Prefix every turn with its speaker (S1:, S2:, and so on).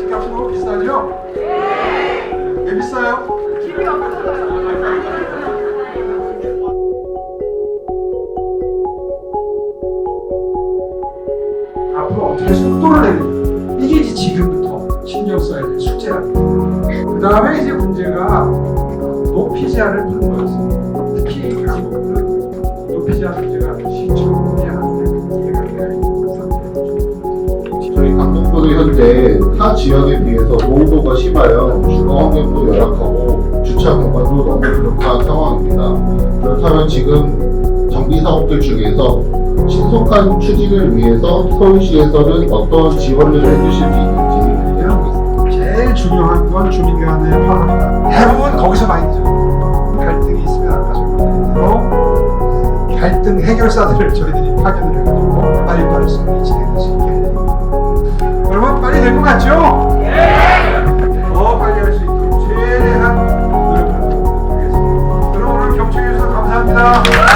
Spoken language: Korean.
S1: 집값이 너무 비싸죠? 네. 왜 비싸요? 집이 없어서요. 앞으로 어떻게 속도를 내는 이게 이제 지금부터 신경 써야 될 숙제랍니다. 그 다음에 이제 문제가 높이 제한을 푸는 거였어요. 특히
S2: 강북은 높이 제한 문제가 강동구도 현재 타 지역에 비해서 노후도가 심하여 주거 환경도 열악하고 주차 공간도 너무 부족한 상황입니다. 그렇다면 지금 정비 사업들 중에서 신속한 추진을 위해서 서울시에서는 어떤 지원을 해주실 수 있는지 있습니다.
S1: 제일 중요한 건 주민 간의 화합이다. 대부분 거기서 많이 늦어요. 갈등이 있으면 아까 설명드린 대로 갈등 해결사들을 저희들이 파견을 해가지고 빨리 같죠? 예. 더 빨리 할 수 있도록 최대한 노력하도록 하겠습니다. 여러분 오늘 경청해주셔서 감사합니다.